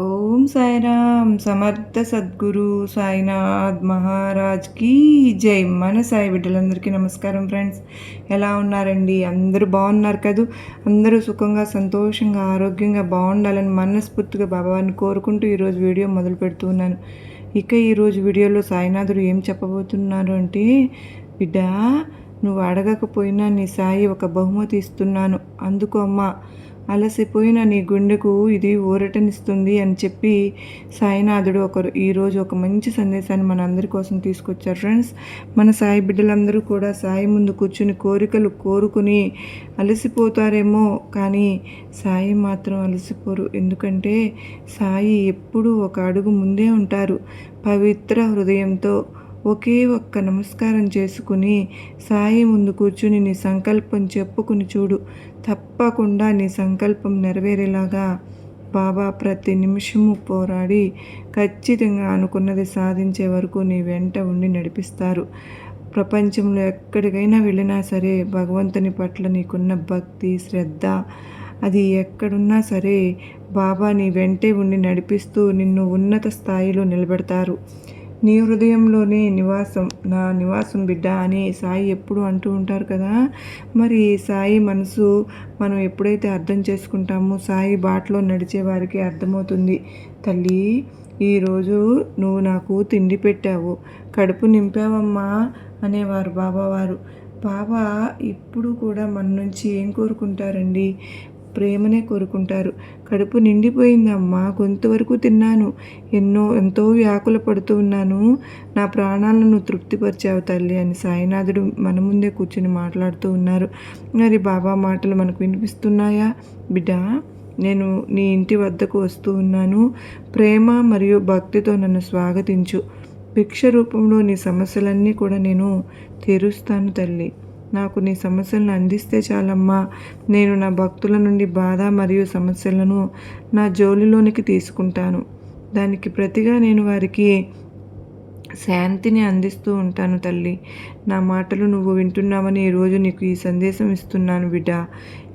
ఓం సాయిరామ్ సమర్థ సద్గురు సాయినాథ్ మహారాజ్కి జై. మన సాయి బిడ్డలందరికీ నమస్కారం ఫ్రెండ్స్. ఎలా ఉన్నారండి? అందరూ బాగున్నారు కదూ? అందరూ సుఖంగా సంతోషంగా ఆరోగ్యంగా బాగుండాలని మనస్ఫూర్తిగా బాబాని కోరుకుంటూ ఈరోజు వీడియో మొదలు పెడుతున్నాను ఇక ఈరోజు వీడియోలో సాయినాథుడు ఏం చెప్పబోతున్నారు అంటే బిడ్డ నువ్వు అడగకపోయినా నీ సాయి ఒక బహుమతి ఇస్తున్నాను. అందుకు అమ్మా అలసిపోయిన నీ గుండెకు ఇది ఊరటనిస్తుంది అని చెప్పి సాయినాథుడు ఒకరు ఈరోజు ఒక మంచి సందేశాన్ని మన అందరి కోసం తీసుకొచ్చారు. ఫ్రెండ్స్ మన సాయి బిడ్డలందరూ కూడా సాయి ముందు కూర్చుని కోరికలు కోరుకుని అలసిపోతారేమో కానీ సాయి మాత్రం అలసిపోరు. ఎందుకంటే సాయి ఎప్పుడూ ఒక అడుగు ముందే ఉంటారు. పవిత్ర హృదయంతో ఒకే ఒక్క నమస్కారం చేసుకుని సాయి ముందు కూర్చుని నీ సంకల్పం చెప్పుకుని చూడు. తప్పకుండా నీ సంకల్పం నెరవేరేలాగా బాబా ప్రతి నిమిషము పోరాడి ఖచ్చితంగా అనుకున్నది సాధించే వరకు నీ వెంట ఉండి నడిపిస్తారు. ప్రపంచంలో ఎక్కడికైనా వెళ్ళినా సరే భగవంతుని పట్ల నీకున్న భక్తి శ్రద్ధ అది ఎక్కడున్నా సరే బాబా నీ వెంటే ఉండి నడిపిస్తూ నిన్ను ఉన్నత స్థాయిలో నిలబెడతారు. నీ హృదయంలోనే నివాసం నా నివాసం బిడ్డ అని సాయి ఎప్పుడు అంటూ ఉంటారు కదా. మరి సాయి మనసు మనం ఎప్పుడైతే అర్థం చేసుకుంటామో సాయి బాటలో నడిచే వారికి అర్థమవుతుంది. తల్లి ఈరోజు నువ్వు నాకు తిండి పెట్టావు కడుపు నింపావమ్మా అనేవారు బాబావారు. బాబా ఇప్పుడు కూడా మన నుంచి ఏం కోరుకుంటారండి? ప్రేమనే కోరుకుంటారు. కడుపు నిండిపోయిందమ్మా కొంతవరకు తిన్నాను. ఎన్నో ఎంతో వ్యాకుల పడుతూ ఉన్నాను. నా ప్రాణాలను తృప్తిపరిచావు తల్లి అని సాయినాథుడు మన ముందే కూర్చుని మాట్లాడుతూ ఉన్నారు. మరి బాబా మాటలు మనకు వినిపిస్తున్నాయా? బిడ్డ నేను నీ ఇంటి వద్దకు వస్తూ ఉన్నాను. ప్రేమ మరియు భక్తితో నన్ను స్వాగతించు. భిక్ష రూపంలో నీ సమస్యలన్నీ కూడా నేను తీరుస్తాను తల్లి. నాకు నీ సమస్యలను అందిస్తే చాలమ్మా. నేను నా భక్తుల నుండి బాధ మరియు సమస్యలను నా జోలిలోనికి తీసుకుంటాను. దానికి ప్రతిగా నేను వారికి శాంతిని అందిస్తూ ఉంటాను తల్లి. నా మాటలు నువ్వు వింటున్నావని ఈరోజు నీకు ఈ సందేశం ఇస్తున్నాను బిడ్డ.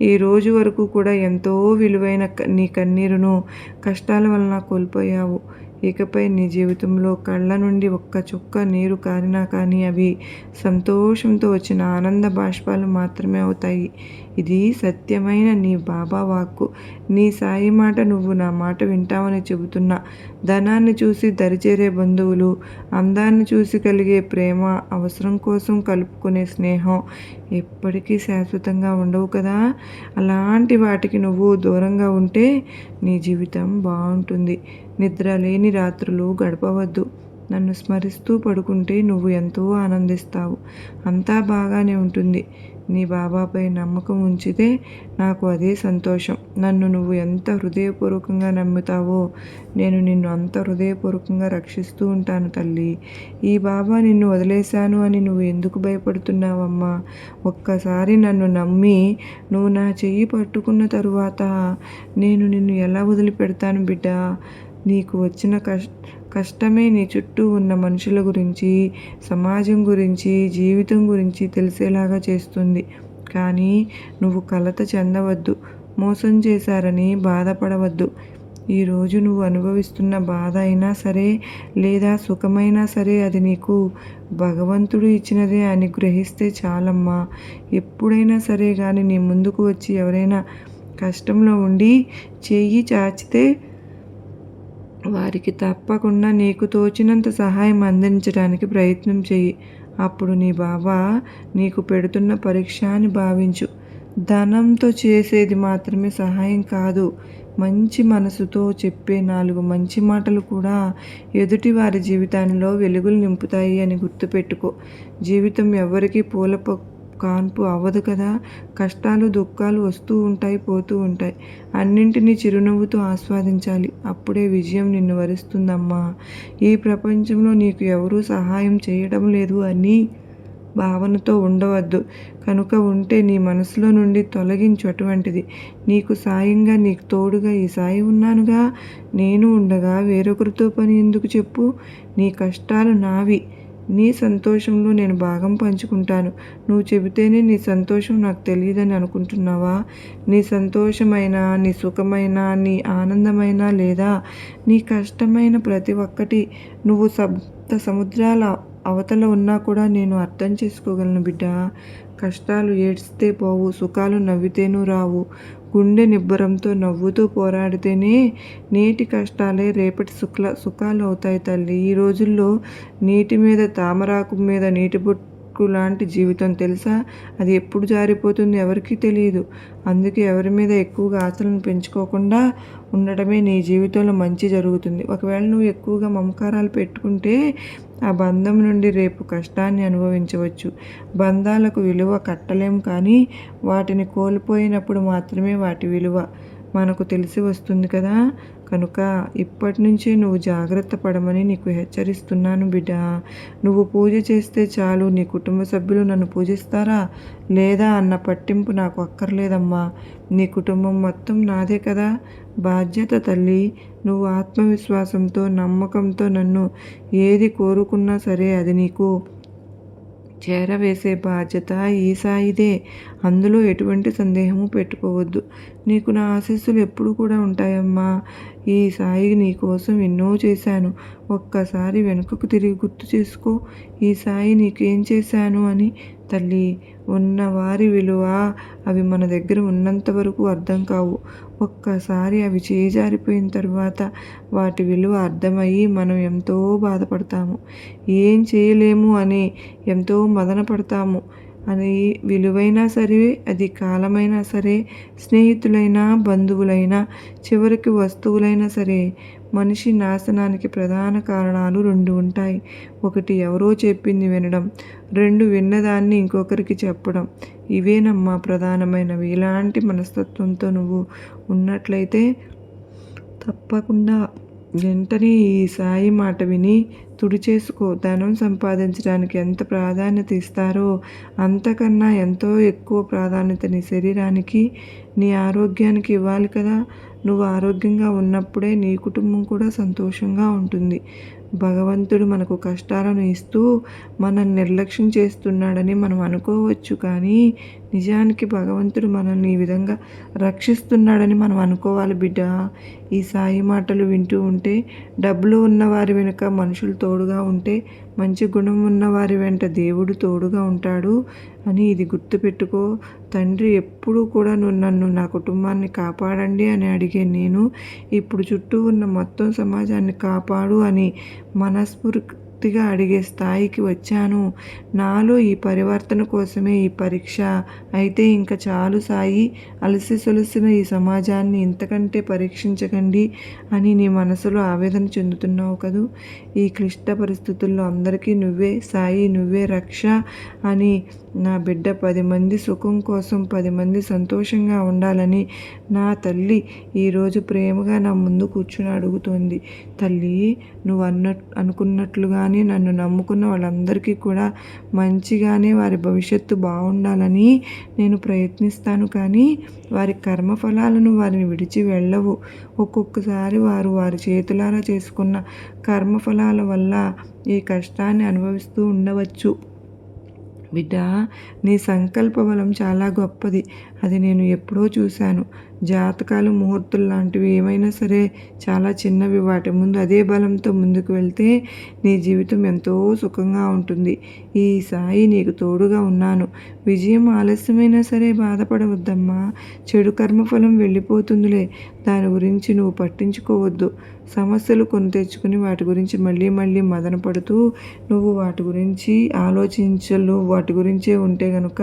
ఈ రోజు వరకు కూడా ఎంతో విలువైన నీ కన్నీరును కష్టాల వలన కోల్పోయావు. ఇకపై నీ జీవితంలో కళ్ళ నుండి ఒక్క చుక్క నీరు కారినా కానీ అవి సంతోషంతో వచ్చిన ఆనంద బాష్పాలు మాత్రమే అవుతాయి. ఇది సత్యమైన నీ బాబా వాక్కు. నీ సాయి మాట నువ్వు నా మాట వింటావని చెబుతున్నా ధనాన్ని చూసి దరిచేరే బంధువులు అందాన్ని చూసి కలిగే ప్రేమ అవసరం కోసం కలుపుకునే స్నేహం ఎప్పటికీ శాశ్వతంగా ఉండవు కదా? అలాంటి వాటికి నువ్వు దూరంగా ఉంటే నీ జీవితం బాగుంటుంది. నిద్ర లేని రాత్రులు గడపవద్దు. నన్ను స్మరిస్తూ పడుకుంటే నువ్వు ఎంతో ఆనందిస్తావు. అంతా బాగానే ఉంటుంది. నీ బాబాపై నమ్మకం ఉంచితే నాకు అదే సంతోషం. నన్ను నువ్వు ఎంత హృదయపూర్వకంగా నమ్ముతావో నేను నిన్ను అంత హృదయపూర్వకంగా రక్షిస్తూ ఉంటాను తల్లి. ఈ బాబా నిన్ను వదిలేశాను అని నువ్వు ఎందుకు భయపడుతున్నావమ్మా? ఒక్కసారి నన్ను నమ్మి నువ్వు నా చెయ్యి పట్టుకున్న తరువాత నేను నిన్ను ఎలా వదిలిపెడతాను బిడ్డ? నీకు వచ్చిన కష్ట కష్టమే నీ చుట్టూ ఉన్న మనుషుల గురించి సమాజం గురించి జీవితం గురించి తెలిసేలాగా చేస్తుంది. కానీ నువ్వు కలత చెందవద్దు మోసం చేశారని బాధపడవద్దు. ఈరోజు నువ్వు అనుభవిస్తున్న బాధ అయినా సరే లేదా సుఖమైనా సరే అది నీకు భగవంతుడు ఇచ్చినదే అని గ్రహిస్తే చాలమ్మా. ఎప్పుడైనా సరే కానీ నీ ముందుకు వచ్చి ఎవరైనా కష్టంలో ఉండి చెయ్యి చాచితే వారికి తప్పకుండా నీకు తోచినంత సహాయం అందించడానికి ప్రయత్నం చేయి అప్పుడు నీ బాబా నీకు పెడుతున్న పరీక్ష అని భావించు. ధనంతో చేసేది మాత్రమే సహాయం కాదు. మంచి మనసుతో చెప్పే నాలుగు మంచి మాటలు కూడా ఎదుటి వారి జీవితాల్లో వెలుగులు నింపుతాయి అని గుర్తుపెట్టుకో. జీవితం ఎవరికీ పూల కాన్పు అవ్వదు కదా. కష్టాలు దుఃఖాలు వస్తూ ఉంటాయి పోతూ ఉంటాయి. అన్నింటినీ చిరునవ్వుతో ఆస్వాదించాలి. అప్పుడే విజయం నిన్ను వరిస్తుందమ్మా. ఈ ప్రపంచంలో నీకు ఎవరూ సహాయం చేయడం లేదు అని భావనతో ఉండవద్దు. కనుక ఉంటే నీ మనసులో నుండి తొలగించు అటువంటిది. నీకు సాయంగా నీకు తోడుగా ఈ సాయి ఉన్నానుగా. నేను ఉండగా వేరొకరితో పని ఎందుకు చెప్పు? నీ కష్టాలు నావి. నీ సంతోషంలో నేను భాగం పంచుకుంటాను. నువ్వు చెబితేనే నీ సంతోషం నాకు తెలియదని అనుకుంటున్నావా? నీ సంతోషమైన నీ సుఖమైన నీ ఆనందమైన లేదా? నీ కష్టమైన ప్రతి ఒక్కటి నువ్వు సప్త సముద్రాల అవతల ఉన్నా కూడా నేను అర్థం చేసుకోగలను బిడ్డ. కష్టాలు ఏడ్స్తే పోవు సుఖాలు నవ్వితేనూ రావు. గుండె నిబ్బరంతో నవ్వుతూ పోరాడితేనే నేటి కష్టాలే రేపటి సుఖ సుఖాలు అవుతాయి తల్లి. ఈ రోజుల్లో నీటి మీద తామరాకు మీద నీటి బొట్టు లాంటి జీవితం తెలుసా? అది ఎప్పుడు జారిపోతుంది ఎవరికీ తెలియదు అందుకే ఎవరి మీద ఎక్కువగా ఆశలను పెంచుకోకుండా ఉండడమే నీ జీవితంలో మంచి జరుగుతుంది. ఒకవేళ నువ్వు ఎక్కువగా మమకారాలు పెట్టుకుంటే ఆ బంధం నుండి రేపు కష్టాన్ని అనుభవించవచ్చు. బంధాలకు విలువ కట్టలేం కానీ వాటిని కోల్పోయినప్పుడు మాత్రమే వాటి విలువ మనకు తెలిసి వస్తుంది కదా? కనుక ఇప్పటి నుంచే నువ్వు జాగ్రత్త పడమని నీకు హెచ్చరిస్తున్నాను బిడ్డ. నువ్వు పూజ చేస్తే చాలు నీ కుటుంబ సభ్యులు నన్ను పూజిస్తారా? లేదా అన్న పట్టింపు నాకు అక్కర్లేదమ్మా. నీ కుటుంబం మొత్తం నాదే కదా. బాధ్యత తల్లి నువ్వు ఆత్మవిశ్వాసంతో నమ్మకంతో నన్ను ఏది కోరుకున్నా సరే అది నీకు. చేరవేసే బాధ్యత ఈ సాయిదే అందులో ఎటువంటి సందేహము పెట్టుకోవద్దు. నీకు నా ఆశీస్సులు ఎప్పుడు కూడా ఉంటాయమ్మా. ఈ సాయి నీకోసం ఎన్నో చేశాను. ఒక్కసారి వెనుకకు తిరిగి గుర్తు చేసుకో. ఈ సాయి నీకేం చేశాను అని తల్లి ఉన్న వారి విలువ అవి మన దగ్గర ఉన్నంత వరకు అర్థం కావు. ఒక్కసారి అవి చేజారిపోయిన తర్వాత వాటి విలువ అర్థమయ్యి మనం ఎంతో బాధపడతాము. ఏం చేయలేము అని ఎంతో మదన పడతాము. అది విలువైనా సరే అది కాలమైనా సరే స్నేహితులైనా బంధువులైనా చివరికి వస్తువులైనా సరే మనిషి నాశనానికి ప్రధాన కారణాలు రెండు ఉంటాయి. ఒకటి ఎవరో చెప్పింది వినడం రెండు విన్నదాన్ని ఇంకొకరికి చెప్పడం. ఇవేనమ్మా ప్రధానమైనవి. ఇలాంటి మనస్తత్వంతో నువ్వు ఉన్నట్లయితే తప్పకుండా వెంటనే ఈ సాయి మాట విని తుడిచేసుకో ధనం సంపాదించడానికి ఎంత ప్రాధాన్యత ఇస్తారో అంతకన్నా ఎంతో ఎక్కువ ప్రాధాన్యత నీ శరీరానికి నీ ఆరోగ్యానికి ఇవ్వాలి కదా. నువ్వు ఆరోగ్యంగా ఉన్నప్పుడే నీ కుటుంబం కూడా సంతోషంగా ఉంటుంది. భగవంతుడు మనకు కష్టాలను ఇస్తూ మనల్ని నిర్లక్ష్యం చేస్తున్నాడని మనం అనుకోవచ్చు కానీ నిజానికి భగవంతుడు మనల్ని ఈ విధంగా రక్షిస్తున్నాడని మనం అనుకోవాలి బిడ్డ. ఈ సాయి మాటలు వింటూ ఉంటే డబ్బులు ఉన్నవారి వెనుక మనుషులు తోడుగా ఉంటే మంచి గుణం ఉన్నవారి వెంట దేవుడు తోడుగా ఉంటాడు అని ఇది గుర్తుపెట్టుకో. తండ్రి ఎప్పుడూ కూడా నువ్వు నన్ను నా కుటుంబాన్ని కాపాడండి అని అడిగే నేను ఇప్పుడు చుట్టూ ఉన్న మొత్తం సమాజాన్ని కాపాడు అని మనస్ఫూర్తి పూర్తిగా అడిగే స్థాయికి వచ్చాను. నాలో ఈ పరివర్తన కోసమే ఈ పరీక్ష. అయితే ఇంకా చాలు సాయి అలసి సొలసిన ఈ సమాజాన్ని ఇంతకంటే పరీక్షించకండి అని నీ మనసులో ఆవేదన చెందుతున్నావు కదూ? ఈ క్లిష్ట పరిస్థితుల్లో అందరికీ నువ్వే సాయి నువ్వే రక్ష అని నా బిడ్డ పది మంది సుఖం కోసం పది మంది సంతోషంగా ఉండాలని నా తల్లి ఈరోజు ప్రేమగా నా ముందు కూర్చుని అడుగుతోంది. తల్లి నువ్వు అన్న కానీ నన్ను నమ్ముకున్న వాళ్ళందరికీ కూడా మంచిగానే వారి భవిష్యత్తు బాగుండాలని నేను ప్రయత్నిస్తాను. కానీ వారి కర్మఫలాలను వారిని విడిచి వెళ్ళవు. ఒక్కొక్కసారి వారు వారి చేతులారా చేసుకున్న కర్మఫలాల వల్ల ఈ కష్టాన్ని అనుభవిస్తూ ఉండవచ్చు. బిడ్డ నీ సంకల్ప బలం చాలా గొప్పది. అది నేను ఎప్పుడో చూశాను. జాతకాలు ముహూర్తులు లాంటివి ఏమైనా సరే చాలా చిన్నవి. వాటి ముందు అదే బలంతో ముందుకు వెళ్తే నీ జీవితం ఎంతో సుఖంగా ఉంటుంది. ఈ సాయి నీకు తోడుగా ఉన్నాను. విజయం ఆలస్యమైనా సరే బాధపడవద్దమ్మా. చెడు కర్మఫలం వెళ్ళిపోతుందిలే. దాని గురించి నువ్వు పట్టించుకోవద్దు. సమస్యలు కొని తెచ్చుకుని వాటి గురించి మళ్ళీ మళ్ళీ మదన పడుతూ నువ్వు వాటి గురించి ఆలోచించలు. వాటి గురించే ఉంటే గనుక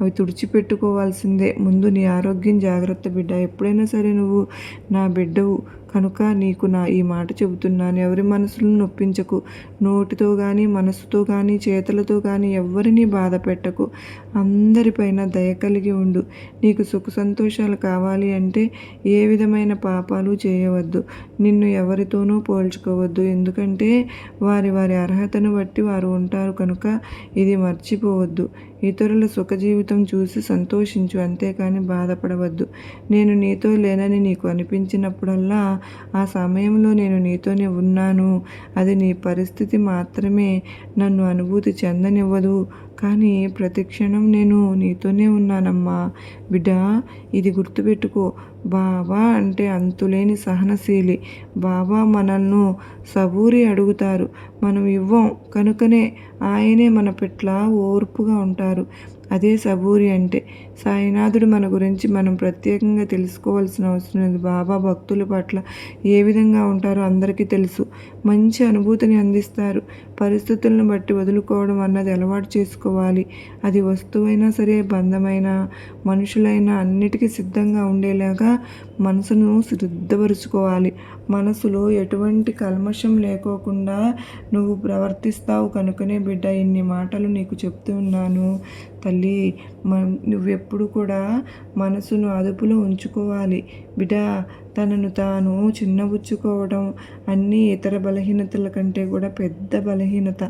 అవి తుడిచిపెట్టుకోవాల్సిందే. ముందు నీ ఆరోగ్యం జాగ్రత్త బిడ్డ. ఎప్పుడైనా సరే నువ్వు నా బిడ్డవు. కనుక నీకు నా ఈ మాట చెబుతున్నాను. ఎవరి మనసులను నొప్పించకు. నోటితో కానీ మనసుతో కానీ చేతులతో కానీ ఎవరిని బాధ పెట్టకు. అందరిపైన దయ కలిగి ఉండు. నీకు సుఖ సంతోషాలు కావాలి అంటే ఏ విధమైన పాపాలు చేయవద్దు. నిన్ను ఎవరితోనూ పోల్చుకోవద్దు. ఎందుకంటే వారి వారి అర్హతను బట్టి వారు ఉంటారు కనుక ఇది మర్చిపోవద్దు. ఇతరుల సుఖజీవితం చూసి సంతోషించు అంతేకాని బాధపడవద్దు. నేను నీతో లేనని నీకు అనిపించినప్పుడల్లా ఆ సమయంలో నేను నీతోనే ఉన్నాను. అది నీ పరిస్థితి మాత్రమే నన్ను అనుభూతి చెందనివ్వదు. కానీ ప్రతి క్షణం నేను నీతోనే ఉన్నానమ్మా. బిడ్డ ఇది గుర్తుపెట్టుకో. బాబా అంటే అంతులేని సహనశీలి. బాబా మనల్ని సబూరి అడుగుతారు. మనం ఇవ్వం. కనుకనే ఆయనే మన పెట్ల ఓర్పుగా ఉంటారు. అదే సబూరి అంటే. సాయినాథుడు మన గురించి మనం ప్రత్యేకంగా తెలుసుకోవాల్సిన అవసరం లేదు. బాబా భక్తుల పట్ల ఏ విధంగా ఉంటారో అందరికీ తెలుసు. మంచి అనుభూతిని అందిస్తారు. పరిస్థితులను బట్టి వదులుకోవడం అన్నది అలవాటు చేసుకోవాలి. అది వస్తువైనా సరే బంధమైనా మనుషులైనా అన్నిటికీ సిద్ధంగా ఉండేలాగా మనసును సిద్ధపరుచుకోవాలి మనసులో ఎటువంటి కల్మషం లేకోకుండా నువ్వు ప్రవర్తిస్తావు కనుకనే బిడ్డ ఇన్ని మాటలు నీకు చెప్తూ ఉన్నాను. తల్లి నువ్వెప్పుడు కూడా మనసును అదుపులో ఉంచుకోవాలి. బిడ్డ తనను తాను చిన్నబుచ్చుకోవడం అన్ని ఇతర బలహీనతల కంటే కూడా పెద్ద బలహీనత.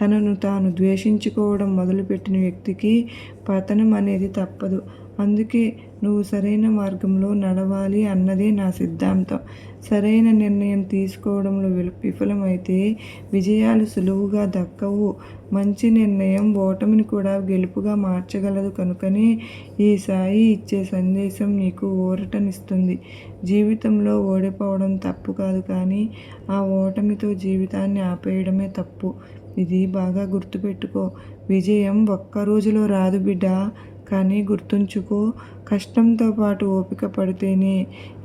తనను తాను ద్వేషించుకోవడం మొదలుపెట్టిన వ్యక్తికి పతనం అనేది తప్పదు. అందుకే నువ్వు సరైన మార్గంలో నడవాలి అన్నదే నా సిద్ధాంతం. సరైన నిర్ణయం తీసుకోవడంలో విఫలమైతే విజయాలు సులువుగా దక్కవు. మంచి నిర్ణయం ఓటమిని కూడా గెలుపుగా మార్చగలదు కనుకనే ఈ సాయి ఇచ్చే సందేశం నీకు ఊరటనిస్తుంది. జీవితంలో ఓడిపోవడం తప్పు కాదు కానీ ఆ ఓటమితో జీవితాన్ని ఆపేయడమే తప్పు. ఇది బాగా గుర్తుపెట్టుకో. విజయం ఒక్క రోజులో రాదు బిడ్డ. కానీ గుర్తుంచుకో. కష్టంతో పాటు ఓపిక పడితేనే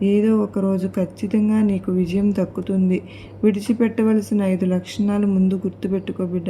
ఏదో ఒకరోజు ఖచ్చితంగా నీకు విజయం దక్కుతుంది. విడిచిపెట్టవలసిన ఐదు లక్షణాలు ముందు గుర్తుపెట్టుకో బిడ్డ.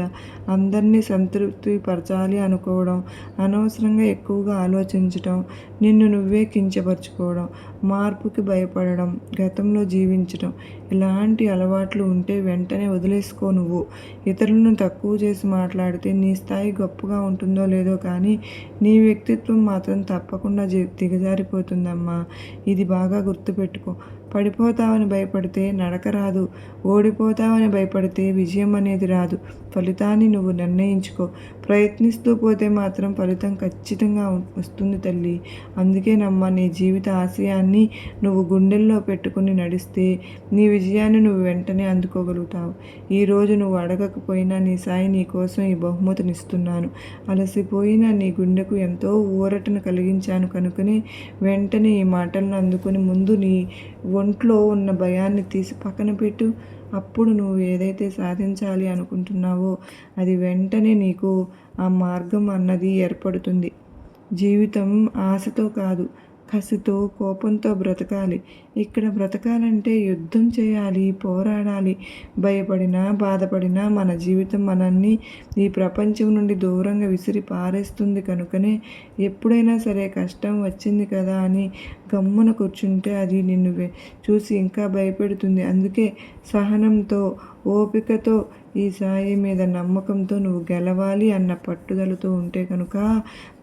అందరినీ సంతృప్తి పరచాలి అనుకోవడం అనవసరంగా ఎక్కువగా ఆలోచించడం నిన్ను నువ్వే కించపరచుకోవడం మార్పుకి భయపడడం గతంలో జీవించడం ఇలాంటి అలవాట్లు ఉంటే వెంటనే వదిలేసుకో నువ్వు. ఇతరులను తక్కువ చేసి మాట్లాడితే నీ స్థాయి గొప్పగా ఉంటుందో లేదో కానీ నీ వ్యక్తిత్వం మాత్రం తప్పకుండా దిగజారిపోతుందమ్మా. ఇది బాగా గుర్తుపెట్టుకో. పడిపోతావని భయపడితే నడక రాదు. ఓడిపోతావని భయపడితే విజయం అనేది రాదు. ఫలితాన్ని నువ్వు నిర్ణయించుకో. ప్రయత్నిస్తూ పోతే మాత్రం ఫలితం ఖచ్చితంగా వస్తుంది తల్లి. అందుకే నమ్మ నీ జీవిత ఆశయాన్ని నువ్వు గుండెల్లో పెట్టుకుని నడిస్తే నీ విజయాన్ని నువ్వు వెంటనే అందుకోగలుగుతావు. ఈరోజు నువ్వు అడగకపోయినా నీ సాయి నీ కోసం ఈ బహుమతినిస్తున్నాను అలసిపోయిన నీ గుండెకు ఎంతో ఊరటను కలిగించాను కనుకనే వెంటనే ఈ మాటలను అందుకొని ముందు నీ ఒంట్లో ఉన్న భయాన్ని తీసి పక్కన పెట్టు. అప్పుడు నువ్వు ఏదైతే సాధించాలి అనుకుంటున్నావో అది వెంటనే నీకు ఆ మార్గం అన్నది ఏర్పడుతుంది. జీవితం ఆశతో కాదు కసితో కోపంతో బ్రతకాలి. ఇక్కడ బ్రతకాలంటే యుద్ధం చేయాలి పోరాడాలి. భయపడినా బాధపడినా మన జీవితం మనల్ని ఈ ప్రపంచం నుండి దూరంగా విసిరి పారేస్తుంది. కనుకనే ఎప్పుడైనా సరే కష్టం వచ్చింది కదా అని గమ్మున కూర్చుంటే అది నిన్ను చూసి ఇంకా భయపెడుతుంది. అందుకే సహనంతో ఓపికతో ఈ సాయి మీద నమ్మకంతో నువ్వు గెలవాలి అన్న పట్టుదలతో ఉంటే కనుక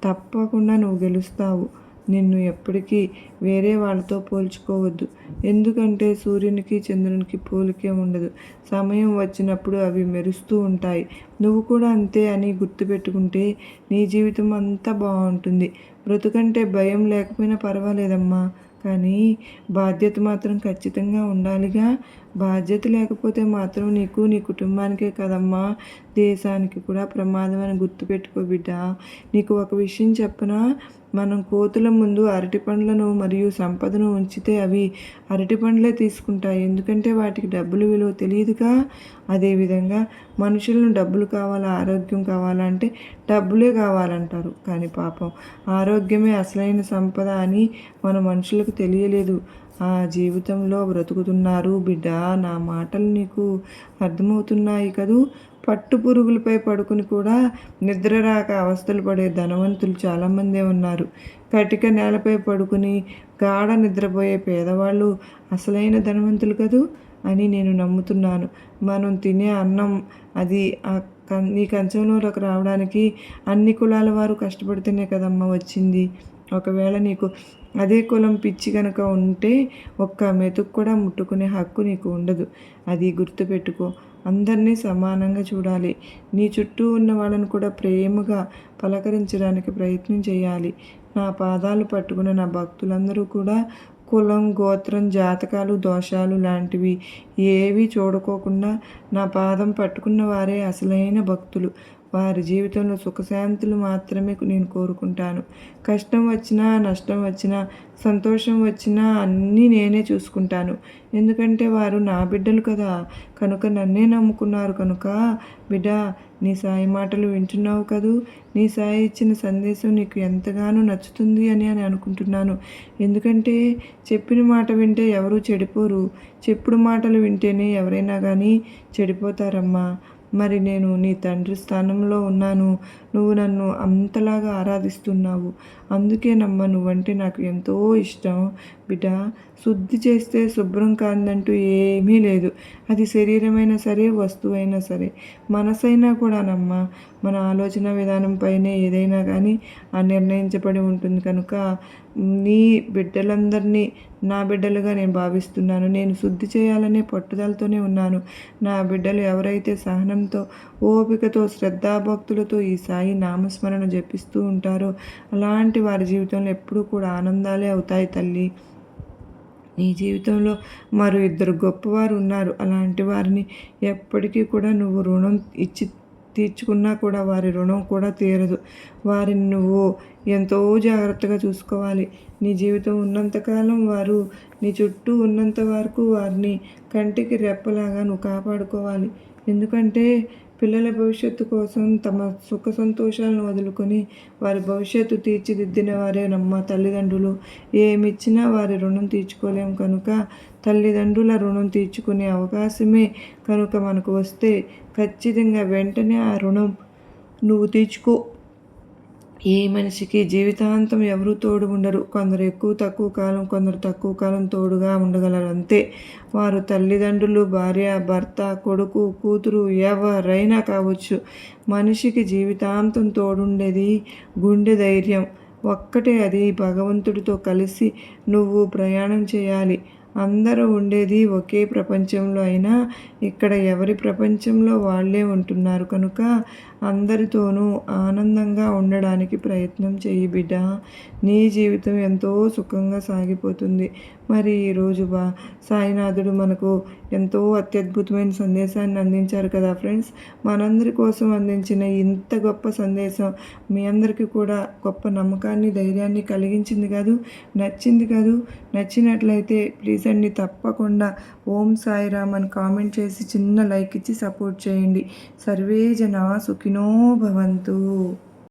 తప్పకుండా నువ్వు గెలుస్తావు. నిన్ను ఎప్పటికీ వేరే వాళ్ళతో పోల్చుకోవద్దు. ఎందుకంటే సూర్యునికి చంద్రునికి పోలికే ఉండదు. సమయం వచ్చినప్పుడు అవి మెరుస్తూ ఉంటాయి. నువ్వు కూడా అంతే అని గుర్తుపెట్టుకుంటే నీ జీవితం అంతా బాగుంటుంది. బ్రతుకంటే భయం లేకపోయినా పర్వాలేదమ్మా. కానీ బాధ్యత మాత్రం ఖచ్చితంగా ఉండాలిగా. బాధ్యత లేకపోతే మాత్రం నీకు నీ కుటుంబానికే కదమ్మా. దేశానికి కూడా ప్రమాదం అని గుర్తుపెట్టుకో బిడ్డ. నీకు ఒక విషయం చెప్పనా? మనం కోతుల ముందు అరటి పండ్లను మరియు సంపదను ఉంచితే అవి అరటి పండ్లే తీసుకుంటాయి. ఎందుకంటే వాటికి డబ్బులు విలువ తెలియదుగా? అదేవిధంగా మనుషులను డబ్బులు కావాలా ఆరోగ్యం కావాలంటే డబ్బులే కావాలంటారు. కానీ పాపం ఆరోగ్యమే అసలైన సంపద అని మన మనుషులకు తెలియలేదు. ఆ జీవితంలో బ్రతుకుతున్నారు. బిడ్డ నా మాటలు నీకు అర్థమవుతున్నాయి కదూ? పట్టు పురుగులపై పడుకుని కూడా నిద్ర రాక అవస్థలు పడే ధనవంతులు చాలామందే ఉన్నారు. కటిక నేలపై పడుకుని గాఢ నిద్రపోయే పేదవాళ్ళు అసలైన ధనవంతులు కదూ? అని నేను నమ్ముతున్నాను. మనం తినే అన్నం అది నీ కంచంలోకి రావడానికి అన్ని కులాల వారు కష్టపడితేనే కదమ్మ వచ్చింది. ఒకవేళ నీకు అదే కులం పిచ్చి కనుక ఉంటే ఒక్క మెతుకు కూడా ముట్టుకునే హక్కు నీకు ఉండదు. అది గుర్తుపెట్టుకో. అందరినీ సమానంగా చూడాలి. నీ చుట్టూ ఉన్న వాళ్ళని కూడా ప్రేమగా పలకరించడానికి ప్రయత్నం చేయాలి. నా పాదాలు పట్టుకున్న నా భక్తులందరూ కూడా కులం గోత్రం జాతకాలు దోషాలు లాంటివి ఏవి చూడుకోకుండా నా పాదం పట్టుకున్న వారే అసలైన భక్తులు. వారి జీవితంలో సుఖశాంతులు మాత్రమే నేను కోరుకుంటాను. కష్టం వచ్చినా నష్టం వచ్చినా సంతోషం వచ్చినా అన్నీ నేనే చూసుకుంటాను. ఎందుకంటే వారు నా బిడ్డలు కదా. కనుక నన్నే నమ్ముకున్నారు కనుక బిడ్డ నీ సాయి మాటలు వింటున్నావు కదూ. నీ సాయి ఇచ్చిన సందేశం నీకు ఎంతగానో నచ్చుతుంది అని అని అనుకుంటున్నాను. ఎందుకంటే చెప్పిన మాట వింటే ఎవరూ చెడిపోరు. చెప్పుడు మాటలు వింటేనే ఎవరైనా కానీ చెడిపోతారమ్మా. మరి నేను నీ తండ్రి స్థానంలో ఉన్నాను. నువ్వు నన్ను అంతలాగా ఆరాధిస్తున్నావు. అందుకే నమ్మ నువ్వంటే నాకు ఎంతో ఇష్టం. బిడ్డ శుద్ధి చేస్తే శుభ్రం కాదంటూ ఏమీ లేదు. అది శరీరమైనా సరే వస్తువైనా సరే. మనసైనా కూడా నమ్మ మన ఆలోచన విధానంపైనే ఏదైనా కానీ ఆ నిర్ణయించబడి ఉంటుంది. కనుక నీ బిడ్డలందరినీ నా బిడ్డలుగా నేను భావిస్తున్నాను. నేను శుద్ధి చేయాలనే పట్టుదలతోనే ఉన్నాను. నా బిడ్డలు ఎవరైతే సహనంతో ఓపికతో శ్రద్ధాభక్తులతో ఈ సాయి నామస్మరణ జపిస్తూ ఉంటారో అలాంటి వారి జీవితంలో ఎప్పుడూ కూడా ఆనందాలే అవుతాయి తల్లి. నీ జీవితంలో మరో ఇద్దరు గొప్పవారు ఉన్నారు. అలాంటి వారిని ఎప్పటికీ కూడా నువ్వు రుణం ఇచ్చి తీర్చుకున్నా కూడా వారి రుణం కూడా తీరదు. వారిని నువ్వు ఎంతో జాగ్రత్తగా చూసుకోవాలి. నీ జీవితం ఉన్నంతకాలం వారు నీ చుట్టూ ఉన్నంత వరకు వారిని కంటికి రెప్పలాగా నువ్వు కాపాడుకోవాలి. ఎందుకంటే పిల్లల భవిష్యత్తు కోసం తమ సుఖ సంతోషాలను వదులుకొని వారి భవిష్యత్తు తీర్చిదిద్దిన వారే నమ్మ తల్లిదండ్రులు. ఏమిచ్చినా వారి రుణం తీర్చుకోలేం కనుక తల్లిదండ్రుల రుణం తీర్చుకునే అవకాశమే కనుక మనకు వస్తే ఖచ్చితంగా వెంటనే ఆ రుణం నువ్వు తీర్చుకో. ఏ మనిషికి జీవితాంతం ఎవరు తోడు ఉండరు. కొందరు ఎక్కువ తక్కువ కాలం కొందరు తక్కువ కాలం తోడుగా ఉండగలరు. అంతే. వారు తల్లిదండ్రులు భార్య భర్త కొడుకు కూతురు ఎవరైనా కావచ్చు. మనిషికి జీవితాంతం తోడుండేది గుండె ధైర్యం. ఒక్కటే అది భగవంతుడితో కలిసి నువ్వు ప్రయాణం చేయాలి. అందరూ ఉండేది ఒకే ప్రపంచంలో అయినా ఇక్కడ ఎవరి ప్రపంచంలో వాళ్ళే ఉంటున్నారు. కనుక అందరితోనూ ఆనందంగా ఉండడానికి ప్రయత్నం చేయి బిడ్డ. నీ జీవితం ఎంతో సుఖంగా సాగిపోతుంది. మరి ఈరోజు బా సాయినాథుడు మనకు ఎంతో అత్యద్భుతమైన సందేశాన్ని అందించారు కదా ఫ్రెండ్స్. మనందరి కోసం అందించిన ఇంత గొప్ప సందేశం మీ అందరికీ కూడా గొప్ప నమ్మకాన్ని ధైర్యాన్ని కలిగించింది కాదు నచ్చింది కాదు నచ్చినట్లయితే ప్లీజ్ అండి తప్పకుండా ఓం సాయిరామ్ అని కామెంట్ చేసి చిన్న లైక్ ఇచ్చి సపోర్ట్ చేయండి. సర్వే జన సుఖినో భవంతు.